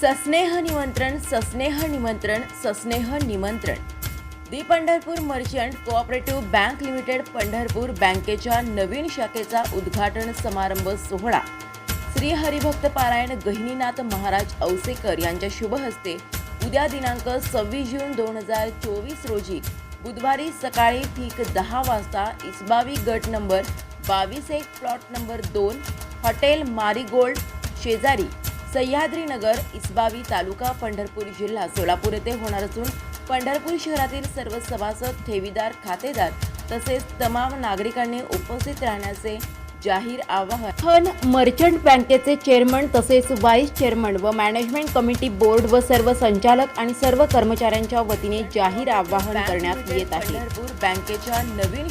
सस्नेह निमंत्रण सस्नेह निमंत्रण सस्नेह निमंत्रण. The Pandharpur merchant cooperative bank limited Pandharpur बँकेच्या नवीन शाखेचा उद्घाटन समारंभ सोहळा. श्री हरिभक्त पारायण गहिनीनाथ महाराज औसेकर यांच्या शुभहस्ते उद्या दिनांक सव्वीस जून दोन हजार चोवीस रोजी बुधवारी सकाळी ठीक दहा वाजता इसबावी गट नंबर बावीस एक प्लॉट नंबर दोन हॉटेल मारीगोल्ड शेजारी. सह्याद्रीनगर इसबावी तालुका पंढरपूर जिल्हा सोलापूर येथे होणार असून पंढरपूर शहरातील सर्व सभासद ठेवीदार खातेदार तसेच तमाम नागरिकांनी उपस्थित राहण्याचे जाहीर आवाहन. हन मर्चंट बँकेचे चेअरमन तसेच व्हाईस चेअरमन व मॅनेजमेंट कमिटी बोर्ड व सर्व संचालक आणि सर्व कर्मचाऱ्यांच्या वतीने जाहीर आवाहन करण्यात येत आहे. पंढरपूर बँकेच्या नवीन